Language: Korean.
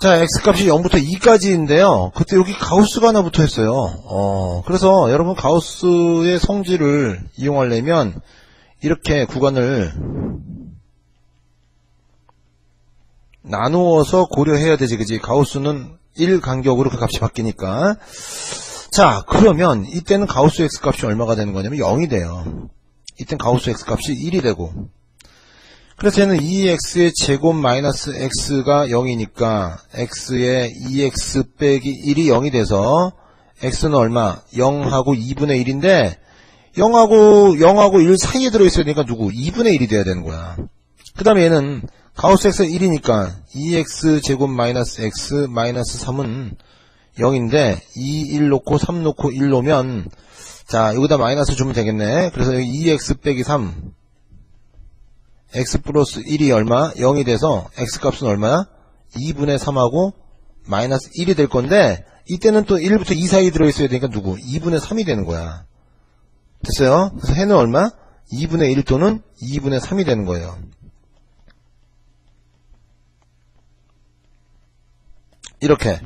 자, x값이 0부터 2까지인데요. 그때 여기 가우스가 하나 붙어 있어요. 어, 그래서 여러분 가우스의 성질을 이용하려면 이렇게 구간을 나누어서 고려해야 되지, 그지? 가우스는 1 간격으로 그 값이 바뀌니까. 자, 그러면 이때는 가우스 x 값이 얼마가 되는 거냐면 0이 돼요. 이땐 가우스 x 값이 1이 되고. 그래서 얘는 2x의 제곱 마이너스 x가 0이니까 x의 2x 빼기 1이 0이 돼서 x는 얼마? 0하고 2분의 1인데 0하고 0하고 1 사이에 들어있어야 되니까 누구? 2분의 1이 돼야 되는 거야. 그 다음에 얘는 가우스 x가 1이니까 2x 제곱 마이너스 x 마이너스 3은 0인데 2, 1 놓고 3 놓고 1 놓으면 자 여기다 마이너스 주면 되겠네. 그래서 여기 2x 빼기 3 x 플러스 1이 얼마? 0이 돼서 x 값은 얼마야? 2분의 3하고 마이너스 1이 될 건데 이때는 또 1부터 2 사이 들어있어야 되니까 누구? 2분의 3이 되는 거야. 됐어요? 그래서 해는 얼마? 2분의 1 또는 2분의 3이 되는 거예요. 이렇게